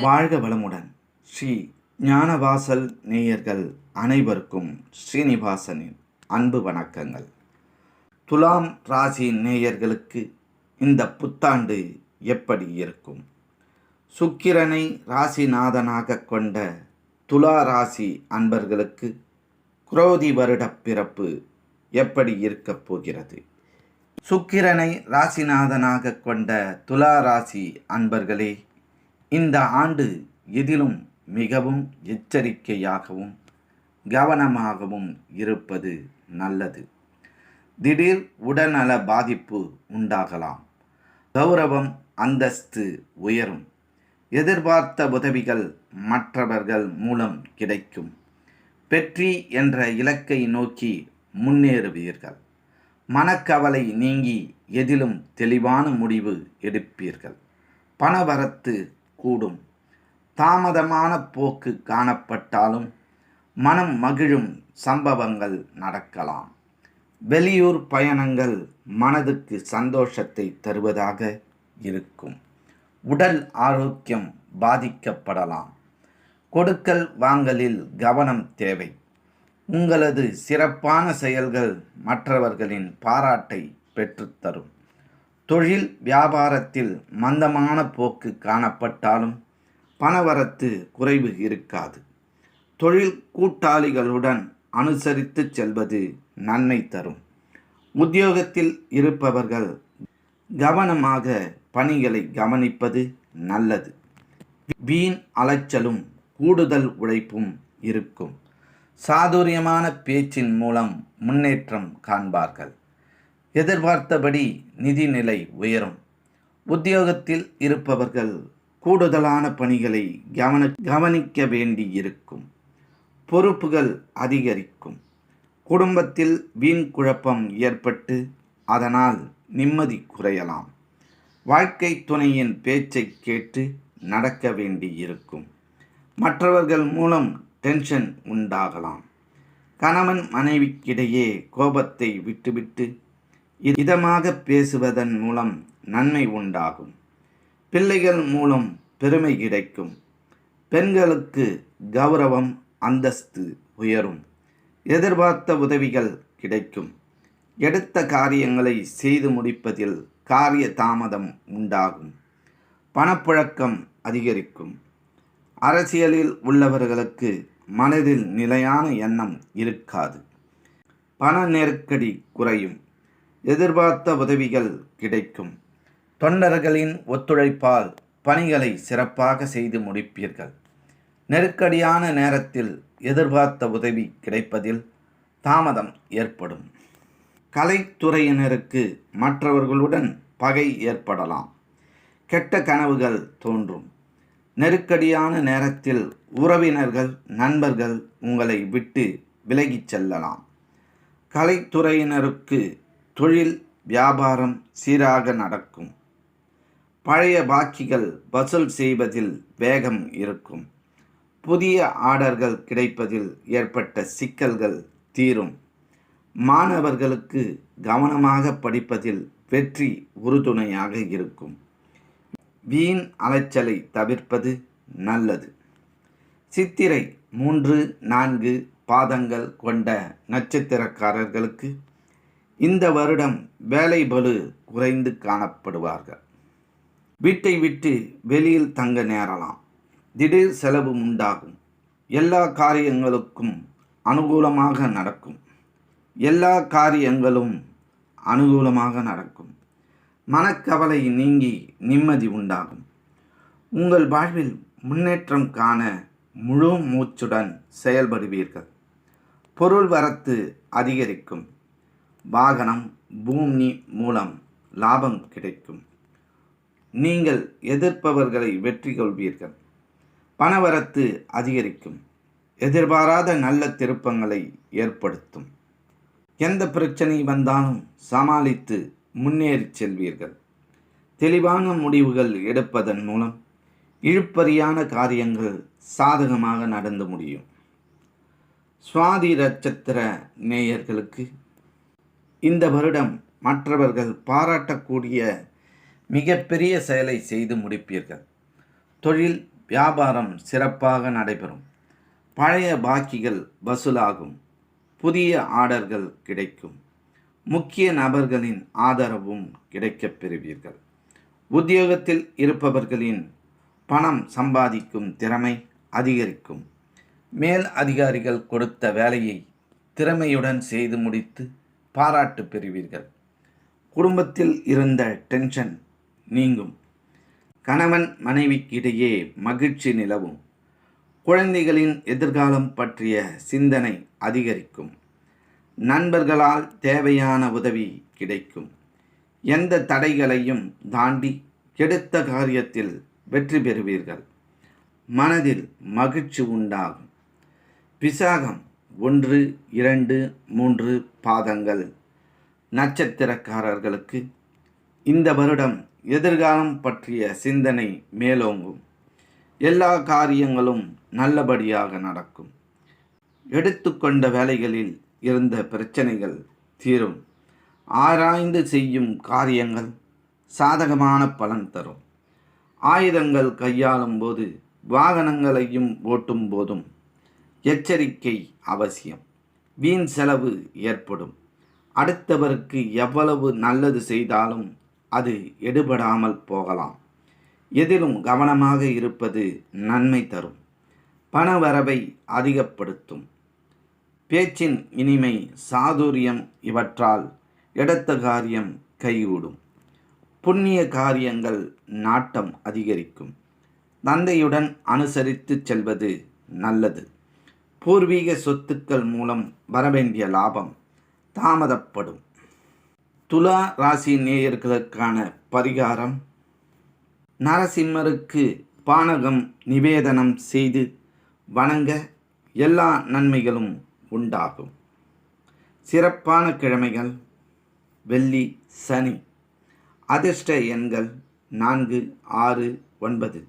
வாழ்க வளமுடன். ஸ்ரீ ஞானவாசல் நேயர்கள் அனைவருக்கும் ஸ்ரீனிவாசனின் அன்பு வணக்கங்கள். துலாம் ராசி நேயர்களுக்கு இந்த புத்தாண்டு எப்படி இருக்கும்? சுக்கிரனை ராசிநாதனாக கொண்ட துலா ராசி அன்பர்களுக்கு குரோதி வருடப் பிறப்பு எப்படி இருக்கப் போகிறது? சுக்கிரனை ராசிநாதனாக கொண்ட துலா ராசி அன்பர்களே இந்த ஆண்டு எதிலும் மிகவும் எச்சரிக்கையாகவும் கவனமாகவும் இருப்பது நல்லது. திடீர் உடல்நல பாதிப்பு உண்டாகலாம். கௌரவம் அந்தஸ்து உயரும். எதிர்பார்த்த உதவிகள் மற்றவர்கள் மூலம் கிடைக்கும். வெற்றி என்ற இலக்கை நோக்கி முன்னேறுவீர்கள். மனக்கவலை நீங்கி எதிலும் தெளிவான முடிவு எடுப்பீர்கள். பணவரத்து கூடும். தாமதமான போக்கு காணப்பட்டாலும் மனம் மகிழும் சம்பவங்கள் நடக்கலாம். வெளியூர் பயணங்கள் மனதுக்கு சந்தோஷத்தை தருவதாக இருக்கும். உடல் ஆரோக்கியம் பாதிக்கப்படலாம். கொடுக்கல் வாங்கலில் கவனம் தேவை. உங்களது சிறப்பான செயல்கள் மற்றவர்களின் பாராட்டை பெற்றுத்தரும். தொழில் வியாபாரத்தில் மந்தமான போக்கு காணப்பட்டாலும் பணவரத்து குறைவு இருக்காது. தொழில் கூட்டாளிகளுடன் அனுசரித்து செல்வது நன்மை தரும். உத்தியோகத்தில் இருப்பவர்கள் கவனமாக பணிகளை கவனிப்பது நல்லது. வீண் அலைச்சலும் கூடுதல் உழைப்பும் இருக்கும். சாதுரியமான பேச்சின் மூலம் முன்னேற்றம் காண்பார்கள். எதிர்பார்த்தபடி நிதிநிலை உயரும். உத்தியோகத்தில் இருப்பவர்கள் கூடுதலான பணிகளை கவன கவனிக்க வேண்டியிருக்கும். பொறுப்புகள் அதிகரிக்கும். குடும்பத்தில் வீண் குழப்பம் ஏற்பட்டு அதனால் நிம்மதி குறையலாம். வாழ்க்கை துணையின் பேச்சை கேட்டு நடக்க வேண்டியிருக்கும். மற்றவர்கள் மூலம் டென்ஷன் உண்டாகலாம். கணவன் மனைவிக்கிடையே கோபத்தை விட்டுவிட்டு இதமாக பேசுவதன் மூலம் நன்மை உண்டாகும். பிள்ளைகள் மூலம் பெருமை கிடைக்கும். பெண்களுக்கு கௌரவம் அந்தஸ்து உயரும். எதிர்பார்த்த உதவிகள் கிடைக்கும். எடுத்த காரியங்களை செய்து முடிப்பதில் காரிய தாமதம் உண்டாகும். பணப்புழக்கம் அதிகரிக்கும். அரசியலில் உள்ளவர்களுக்கு மனதில் நிலையான எண்ணம் இருக்காது. பண நெருக்கடி குறையும். எதிர்பார்த்த உதவிகள் கிடைக்கும். தொண்டர்களின் ஒத்துழைப்பால் பணிகளை சிறப்பாக செய்து முடிப்பீர்கள். நெருக்கடியான நேரத்தில் எதிர்பார்த்த உதவி கிடைப்பதில் தாமதம் ஏற்படும். கலைத்துறையினருக்கு மற்றவர்களுடன் பகை ஏற்படலாம். கெட்ட கனவுகள் தோன்றும். நெருக்கடியான நேரத்தில் உறவினர்கள் நண்பர்கள் உங்களை விட்டு விலகிச் செல்லலாம். கலைத்துறையினருக்கு தொழில் வியாபாரம் சீராக நடக்கும். பழைய பாக்கிகள் வசூல் செய்வதில் வேகம் இருக்கும். புதிய ஆர்டர்கள் கிடைப்பதில் ஏற்பட்ட சிக்கல்கள் தீரும். மாணவர்களுக்கு கவனமாக படிப்பதில் வெற்றி உறுதுணையாக இருக்கும். வீண் அலைச்சலை தவிர்ப்பது நல்லது. சித்திரை மூன்று நான்கு பாதங்கள் கொண்ட நட்சத்திரக்காரர்களுக்கு இந்த வருடம் வேலை பலு குறைந்து காணப்படுவார்கள். வீட்டை விட்டு வெளியில் தங்க நேரலாம். திடீர் செலவு உண்டாகும். எல்லா காரியங்களுக்கும் அனுகூலமாக நடக்கும். எல்லா காரியங்களும் அனுகூலமாக நடக்கும். மனக்கவலை நீங்கி நிம்மதி உண்டாகும். உங்கள் வாழ்வில் முன்னேற்றம் காண முழு மூச்சுடன் செயல்படுவீர்கள். பொருள் வரத்து அதிகரிக்கும். வாகனம் பூமி மூலம் லாபம் கிடைக்கும். நீங்கள் எதிர்ப்பவர்களை வெற்றி கொள்வீர்கள். பணவரத்து அதிகரிக்கும். எதிர்பாராத நல்ல திருப்பங்களை ஏற்படுத்தும். எந்த பிரச்சனை வந்தாலும் சமாளித்து முன்னேறி செல்வீர்கள். தெளிவான முடிவுகள் எடுப்பதன் மூலம் இழுப்பறியான காரியங்கள் சாதகமாக நடந்து முடியும். சுவாதி நட்சத்திர நேயர்களுக்கு இந்த வருடம் மற்றவர்கள் பாராட்டக்கூடிய மிகப்பெரிய செயலை செய்து முடிப்பீர்கள். தொழில் வியாபாரம் சிறப்பாக நடைபெறும். பழைய பாக்கிகள் வசூலாகும். புதிய ஆர்டர்கள் கிடைக்கும். முக்கிய நபர்களின் ஆதரவும் கிடைக்கப் பெறுவீர்கள். உத்தியோகத்தில் இருப்பவர்களின் பணம் சம்பாதிக்கும் திறமை அதிகரிக்கும். மேல் அதிகாரிகள் கொடுத்த வேலையை திறமையுடன் செய்து முடித்து பாராட்டு பெறுவீர்கள். குடும்பத்தில் இருந்த டென்ஷன் நீங்கும். கணவன் மனைவிக்கிடையே மகிழ்ச்சி நிலவும். குழந்தைகளின் எதிர்காலம் பற்றிய சிந்தனை அதிகரிக்கும். நண்பர்களால் தேவையான உதவி கிடைக்கும். எந்த தடைகளையும் தாண்டி கெடுத்த காரியத்தில் வெற்றி பெறுவீர்கள். மனதில் மகிழ்ச்சி உண்டாகும். விசாகம் ஒன்று இரண்டு மூன்று பாதங்கள். நட்சத்திரக்காரர்களுக்கு இந்த வருடம் எதிர்காலம் பற்றிய சிந்தனை மேலோங்கும். எல்லா காரியங்களும் நல்லபடியாக நடக்கும். எடுத்துக்கொண்ட வேலைகளில் இருந்த பிரச்சனைகள் தீரும். ஆராய்ந்து செய்யும் காரியங்கள் சாதகமான பலன் தரும். ஆயுதங்கள் கையாளும் போது வாகனங்களையும் ஓட்டும் போதும் எச்சரிக்கை அவசியம். வீண் செலவு ஏற்படும். அடுத்தவருக்கு எவ்வளவு நல்லது செய்தாலும் அது எடுபடாமல் போகலாம். எதிலும் கவனமாக இருப்பது நன்மை தரும். பண வரவை அதிகப்படுத்தும். பேச்சின் இனிமை சாதுரியம் இவற்றால் எடுத்த காரியம் கைகூடும். புண்ணிய காரியங்கள் நாட்டம் அதிகரிக்கும். தந்தையுடன் அனுசரித்து செல்வது நல்லது. பூர்வீக சொத்துக்கள் மூலம் வரவேண்டிய லாபம் தாமதப்படும். துலா ராசி நேயர்களுக்கான பரிகாரம். நரசிம்மருக்கு பானகம் நிவேதனம் செய்து வணங்க எல்லா நன்மைகளும் உண்டாகும். சிறப்பான கிழமைகள். வெள்ளி சனி. அதிர்ஷ்ட எண்கள் நான்கு ஆறு ஒன்பது.